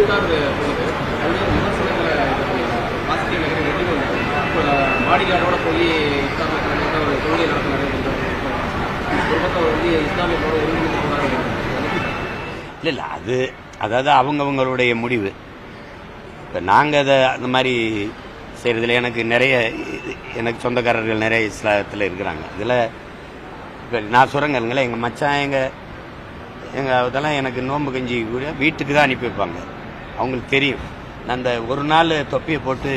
இஃப்தார் போகுது விமர்சனங்களை பாடிகார்டோட போய் இஸ்லாமிய ஒரு தொழிலை நடத்தினாரு வந்து இஸ்லாமியத்தோட ஒருங்கிணைந்து போனாரு இல்லை இல்லை அது அதாவது அவங்கவுங்களுடைய முடிவு. இப்போ நாங்கள் அதை அந்த மாதிரி செய்கிறதுல எனக்கு நிறைய எனக்கு சொந்தக்காரர்கள் நிறைய இஸ்லாத்தில் இருக்கிறாங்க. இதில் இப்போ நான் சொல்கிறேங்களுங்களேன் எங்கள் மச்சான் எங்கள் எங்கள் அதெல்லாம் எனக்கு நோன்பு கஞ்சி கூட வீட்டுக்கு தான் அனுப்பி வைப்பாங்க. அவங்களுக்கு தெரியும். அந்த ஒரு நாள் தொப்பியை போட்டு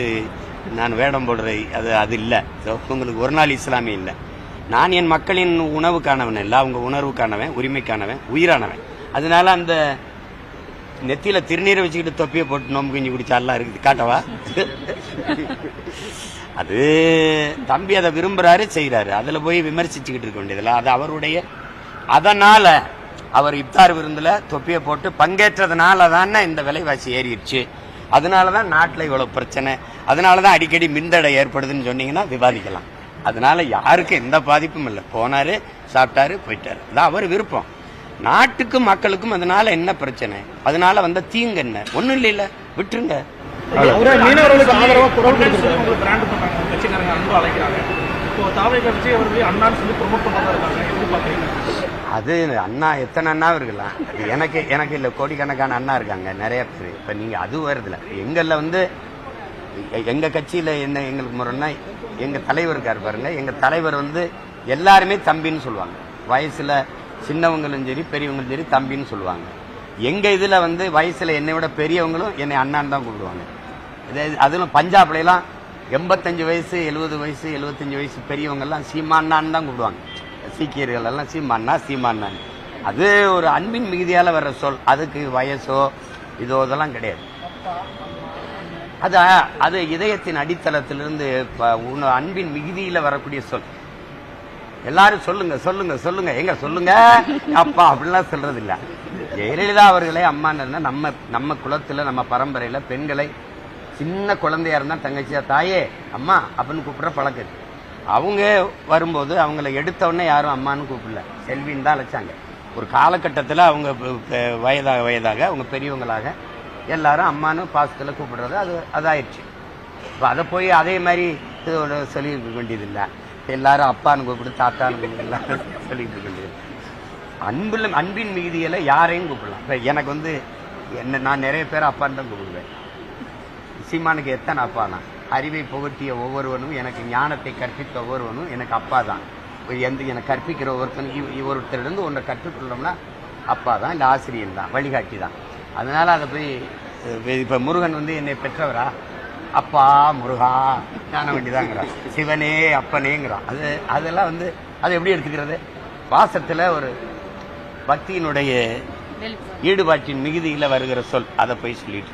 நான் வேடம் போடுறது அது அது இல்லை. உங்களுக்கு ஒரு நாள் இஸ்லாமிய இல்லை. நான் என் மக்களின் உணவுக்கானவன் இல்லை அவங்க உணர்வுக்கானவன் உரிமைக்கானவன் உயிரானவன். அதனால அந்த நெத்தியில் திருநீரை வச்சுக்கிட்டு தொப்பியை போட்டு நோம்பு கஞ்சி குடிச்சாலாம் இருக்குது. காட்டவா? அது தம்பி அதை விரும்புகிறாரு செய்கிறாரு அதில் போய் விமர்சிச்சுக்கிட்டு இருக்க வேண்டியதில்லை அது அவருடைய அதனால் அவர் இப்தார் விருந்தில் தொப்பியை போட்டு பங்கேற்றதுனால தானே இந்த விலைவாசி ஏறிடுச்சு. அதனால தான் நாட்டில் இவ்வளோ பிரச்சனை. அதனால தான் அடிக்கடி மின்தடை ஏற்படுதுன்னு சொன்னீங்கன்னா விவாதிக்கலாம். அதனால யாருக்கும் எந்த பாதிப்பும் இல்லை. போனாரு சாப்பிட்டாரு போயிட்டாரு. அதான் அவர் விருப்பம். நாட்டுக்கும் மக்களுக்கும் அதனால என்ன பிரச்சனை? அதனால வந்த தீங்கு என்ன? ஒண்ணும் இல்லைல்ல. விட்டுருங்க. மீனவர்களுக்கு ஆதரவா குரல் பிராண்ட் கட்சிக்காரங்க அன்பு அழைக்கிறாங்க. இப்போ தாவேக விஜய் அவர்கள் அண்ணான்னு சொல்லி ப்ரொமோட் இருக்காங்க. எப்படி அது அண்ணா எத்தனை அண்ணா இருக்கலாம் அது எனக்கு எனக்கு இல்லை கோடிக்கணக்கான அண்ணா இருக்காங்க நிறைய பேர். இப்போ நீங்கள் அது வருதுல. எங்களில் வந்து எங்கள் கட்சியில் என்ன எங்களுக்கு முறைன்னா எங்கள் தலைவர் இருக்கார் பாருங்க எங்கள் தலைவர் வந்து எல்லாருமே தம்பின்னு சொல்லுவாங்க. வயசில் சின்னவங்களும் சரி பெரியவங்களும் சரி தம்பின்னு சொல்லுவாங்க. எங்கள் இதில் வந்து வயசில் என்னை விட பெரியவங்களும் என்னை அண்ணான்னு தான் கூப்பிடுவாங்க. இது- அதிலும் பஞ்சாப்ல எண்பத்தஞ்சு வயசு எழுபது வயசு எழுபத்தஞ்சு வயசு பெரியவங்கள்லாம் சீமா அண்ணான்னு தான் கூப்பிடுவாங்க. சீக்கியர்கள் எல்லாம் சீமானா சீமானான்னு அது ஒரு அன்பின் மிகுதியால வர்ற சொல். அதுக்கு வயசோ இதோ இதெல்லாம் கிடையாது. அது அது இதயத்தின் அடித்தளத்திலிருந்து அன்பின் மிகுதியில வரக்கூடிய சொல். எல்லாரும் சொல்லுங்க சொல்லுங்க சொல்லுங்க. எங்க சொல்லுங்க. அப்பா அப்படிலாம் சொல்றது இல்ல ஜெயலலிதா அவர்களே அம்மான்னு நம்ம நம்ம குலத்துல நம்ம பரம்பரையில பெண்களை சின்ன குழந்தையா இருந்தா தங்கச்சியா தாயே அம்மா அப்படின்னு கூப்பிடுற பழக்கம். அவங்க வரும்போது அவங்கள எடுத்தவுடனே யாரும் அம்மான்னு கூப்பிடல. செல்வின்னு தான் அழைச்சாங்க. ஒரு காலகட்டத்தில் அவங்க வயதாக வயதாக அவங்க பெரியவங்களாக எல்லாரும் அம்மான்னு பாசத்தில் கூப்பிடுறது அது அதாயிடுச்சு. இப்போ அதை போய் அதே மாதிரி இதோட சொல்லியிருக்க வேண்டியதில்லை. எல்லாரும் அப்பான்னு கூப்பிடு தாத்தான்னு கூப்பிடலாம் எல்லாரும் சொல்லிட்டு இருக்க வேண்டியது. அன்புல அன்பின் மிகுதியில் யாரையும் கூப்பிடலாம். இப்போ எனக்கு வந்து என்ன நான் நிறைய பேர் அப்பான்னு தான் கூப்பிடுவேன். சீமானுக்கு எத்தனை அப்பானா அறிவை புகட்டிய ஒவ்வொருவனும் எனக்கு ஞானத்தை கற்பித்த ஒவ்வொருவனும் எனக்கு அப்பா தான் எந்த எனக்கு கற்பிக்கிற இவ ஒருத்தரிலிருந்து ஒன்றை கற்றுக்கொள்ளோம்னா அப்பா தான் இல்லை ஆசிரியன் தான் வழிகாட்டி தான் அதனால அதை போய் இப்ப முருகன் வந்து என்னை பெற்றவரா? அப்பா முருகா ஞான வேண்டிதாங்கிறான். சிவனே அப்பனேங்கிறான். அது அதெல்லாம் வந்து அதை எப்படி எடுத்துக்கிறது? வாசத்துல ஒரு பக்தியினுடைய ஈடுபாட்டின் மிகுதியில வருகிற சொல். அதை போய் சொல்லிட்டு